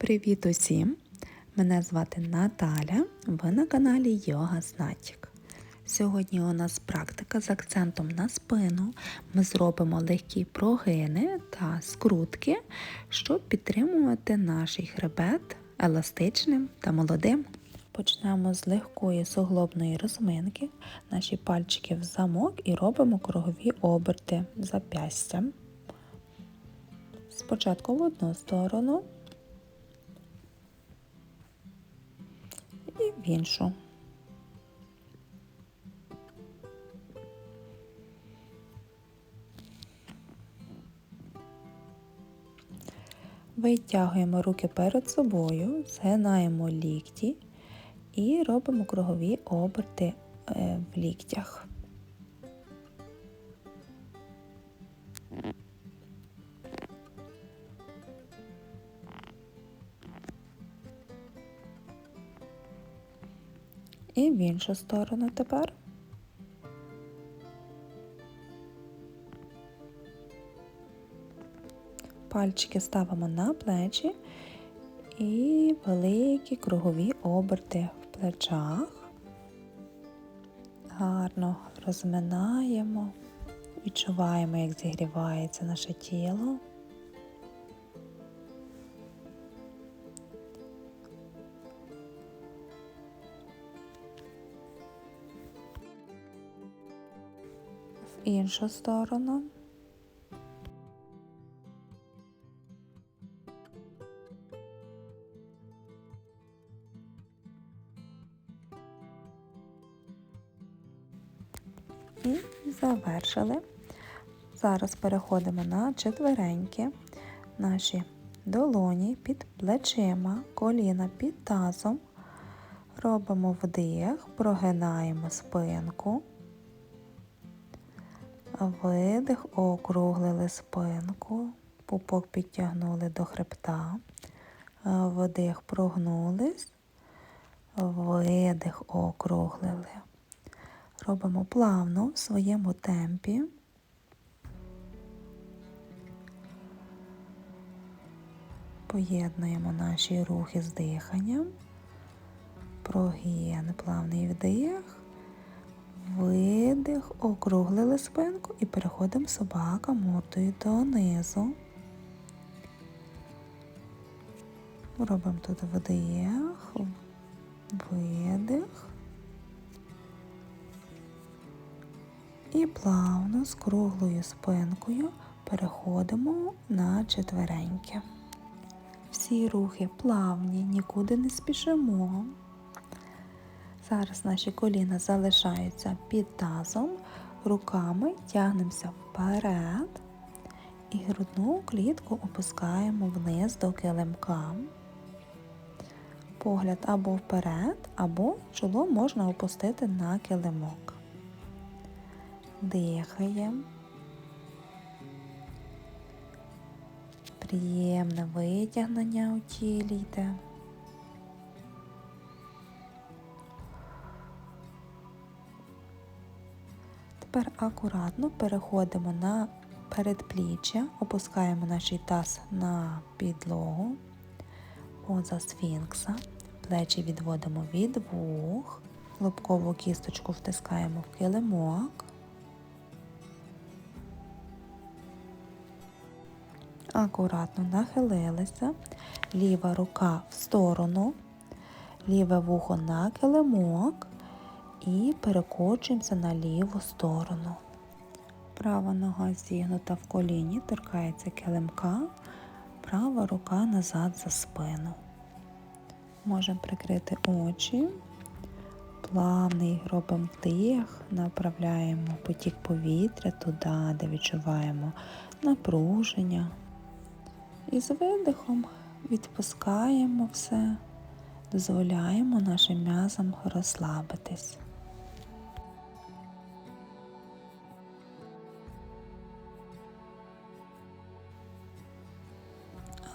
Привіт усім! Мене звати Наталя. Ви на каналі Йога Знатік. Сьогодні у нас практика з акцентом на спину. Ми зробимо легкі прогини та скрутки, щоб підтримувати наш хребет еластичним та молодим. Почнемо з легкої суглобної розминки. Наші пальчики в замок і робимо кругові оберти запястям. Спочатку в одну сторону і в іншу. Витягуємо руки перед собою, згинаємо лікті і робимо кругові оберти е, в ліктях. В іншу сторону тепер. Пальчики ставимо на плечі і великі кругові оберти в плечах. Гарно розминаємо, відчуваємо, як зігрівається наше тіло. В іншу сторону. І завершили. Зараз переходимо на четвереньки, наші долоні під плечима, коліна під тазом. Робимо вдих, прогинаємо спинку, видих, округлили спинку, пупок підтягнули до хребта, вдих, прогнулись, видих, округлили. Робимо плавно в своєму темпі. Поєднуємо наші рухи з диханням, прогін, плавний вдих, видих, округлили спинку і переходимо собака мордою донизу. Робимо тут вдих, видих. І плавно з круглою спинкою переходимо на четвереньки. Всі рухи плавні, нікуди не спішимо. Зараз наші коліна залишаються під тазом, руками тягнемося вперед і грудну клітку опускаємо вниз до килимка. Погляд або вперед, або чоло можна опустити на килимок. Дихаємо. Приємне витягнення у тілі йде. Тепер акуратно переходимо на передпліччя, опускаємо наш таз на підлогу, поза сфінкса, плечі відводимо від вух, лобкову кісточку втискаємо в килимок. Акуратно нахилилися, ліва рука в сторону, ліве вухо на килимок і перекочуємося на ліву сторону. Права нога зігнута в коліні, торкається килимка, права рука назад за спину. Можемо прикрити очі, плавний робимо вдих, направляємо потік повітря туди, де відчуваємо напруження. І з видихом відпускаємо все, дозволяємо нашим м'язам розслабитись.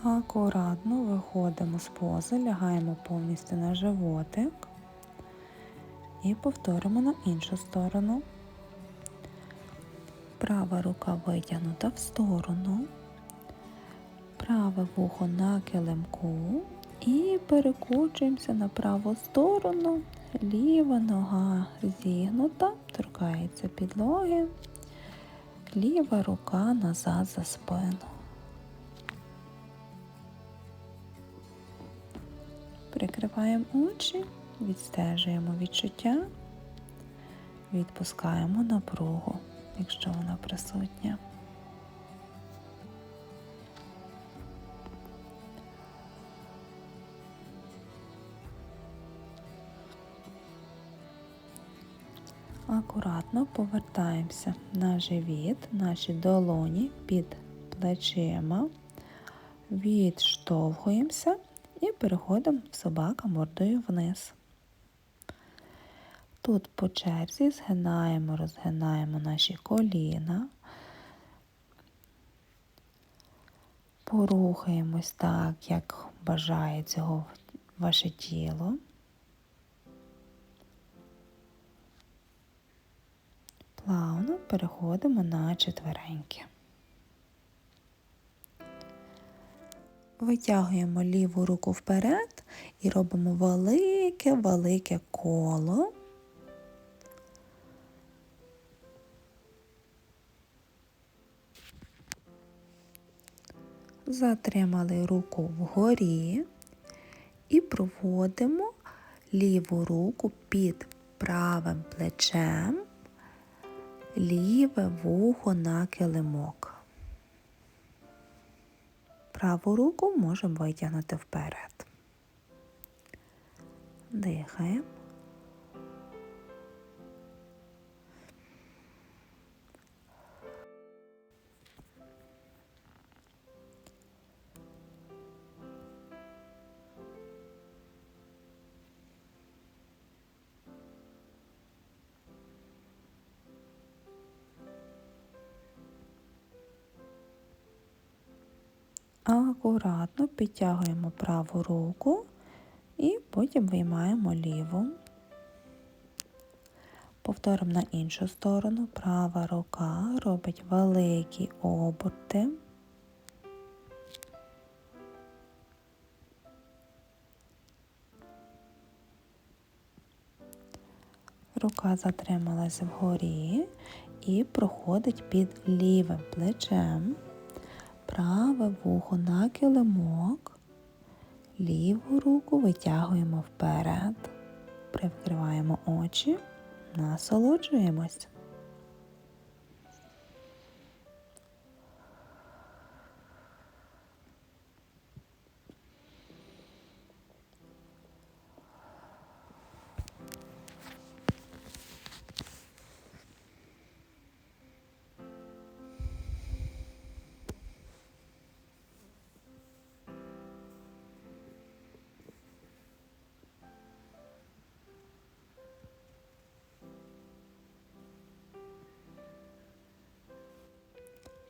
Акуратно виходимо з пози, лягаємо повністю на животик і повторимо на іншу сторону. Права рука витягнута в сторону праве вухо на килимку, І перекочуємося на праву сторону. Ліва нога зігнута, торкається підлоги, ліва рука назад за спину. Прикриваємо очі, відстежуємо відчуття, відпускаємо напругу, якщо вона присутня. Акуратно повертаємося на живіт, наші долоні під плечима, відштовхуємося і переходимо собака мордою вниз. Тут по черзі згинаємо, розгинаємо наші коліна, порухаємось так, як бажає цього ваше тіло. Плавно переходимо на четвереньки. Витягуємо ліву руку вперед і робимо велике-велике коло. Затримали руку вгорі і проводимо ліву руку під правим плечем, ліве вухо на килимок. Праву руку можемо витягнути вперед. Дихаємо. Акуратно підтягуємо праву руку і потім виймаємо ліву. Повторимо на іншу сторону. Права рука робить великі оберти. Рука затрималась вгорі і проходить під лівим плечем праве вухо на килимок, ліву руку витягуємо вперед, привкриваємо очі, насолоджуємось.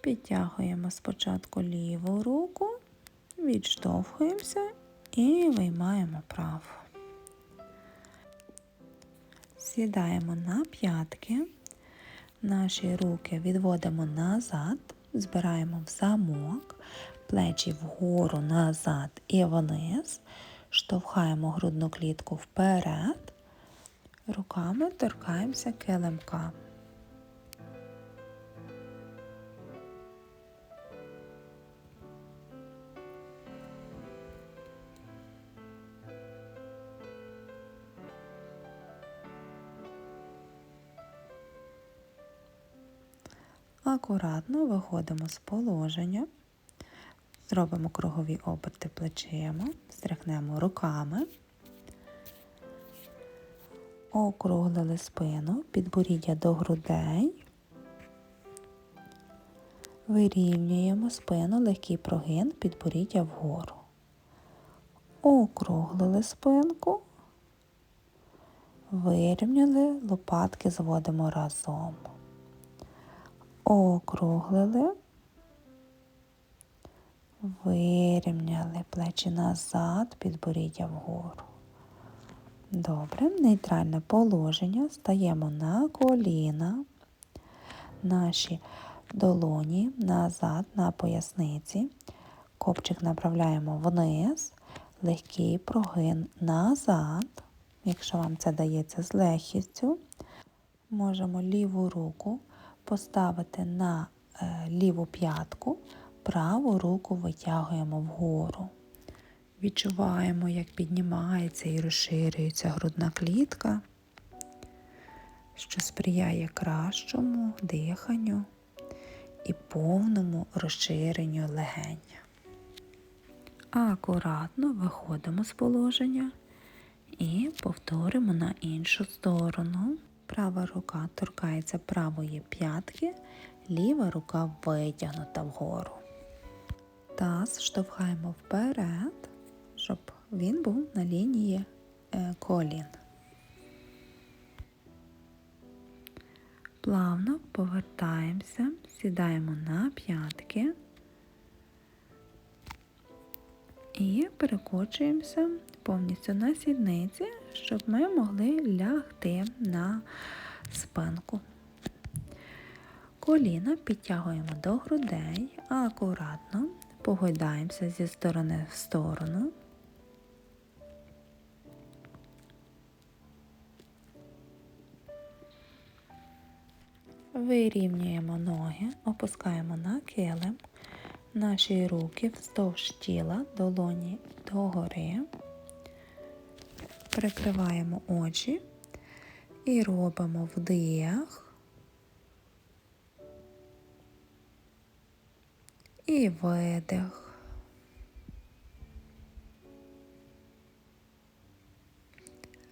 Підтягуємо спочатку ліву руку, відштовхуємося і виймаємо праву. Сідаємо на п'ятки, наші руки відводимо назад, збираємо в замок, плечі вгору назад і вниз, штовхаємо грудну клітку вперед, руками торкаємося килимка. Акуратно виходимо з положення, зробимо кругові оберти плечима, стряхнемо руками, округлили спину, підборіддя до грудей, вирівнюємо спину, легкий прогин, підборіддя вгору. Округлили спинку, вирівняли, лопатки зводимо разом округлили, вирівняли плечі назад, підборіддя вгору. Добре, нейтральне положення. Стаємо на коліна, наші долоні назад на поясниці. Копчик направляємо вниз, легкий прогин назад. Якщо вам це дається з легкістю, можемо ліву руку поставити на е, ліву п'ятку, праву руку витягуємо вгору. Відчуваємо, як піднімається і розширюється грудна клітка, що сприяє кращому диханню і повному розширенню легень. Акуратно виходимо з положення і повторимо на іншу сторону. Права рука торкається правої п'ятки, ліва рука витягнута вгору. Таз штовхаємо вперед, щоб він був на лінії е, колін. Плавно повертаємося, сідаємо на п'ятки і перекочуємося повністю на сідниці, щоб ми могли лягти на спинку. Коліна підтягуємо до грудей, акуратно погойдаємося зі сторони в сторону. Вирівнюємо ноги, опускаємо на килим, наші руки вздовж тіла, долоні догори, прикриваємо очі і робимо вдих і видих.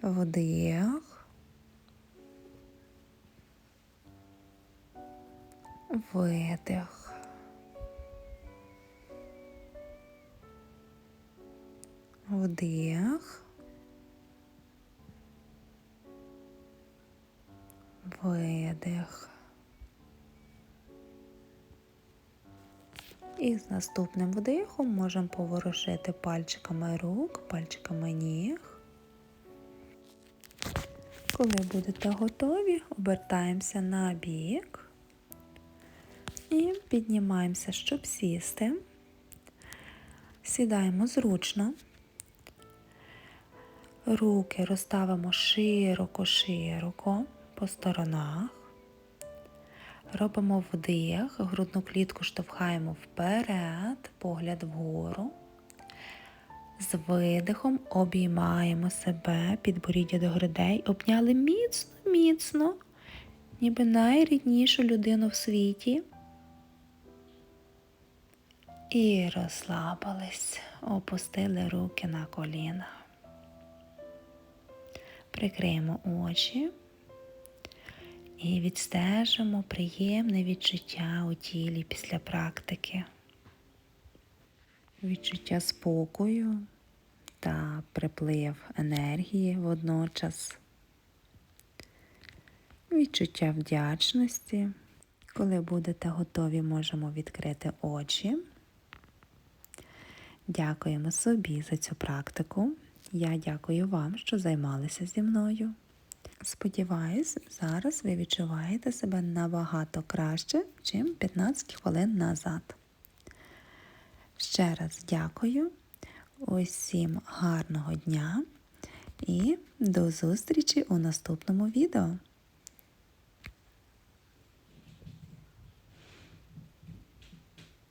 Вдих. Видих. Вдих. Видих. І з наступним вдихом можемо поворушити пальчиками рук, пальчиками ніг. Коли будете готові, обертаємося на бік і піднімаємося, щоб сісти. Сідаємо зручно. Руки розставимо широко-широко по сторонах. Робимо вдих, грудну клітку штовхаємо вперед, погляд вгору. З видихом обіймаємо себе, підборіддя до грудей, обняли міцно, міцно, ніби найріднішу людину в світі. І розслабились, опустили руки на коліна. Прикриємо очі і відстежимо приємне відчуття у тілі після практики. Відчуття спокою та приплив енергії водночас, відчуття вдячності. Коли будете готові, можемо відкрити очі. Дякуємо собі за цю практику. Я дякую вам, що займалися зі мною. Сподіваюсь, зараз ви відчуваєте себе набагато краще, чим 15 хвилин назад. Ще раз дякую, усім гарного дня і до зустрічі у наступному відео.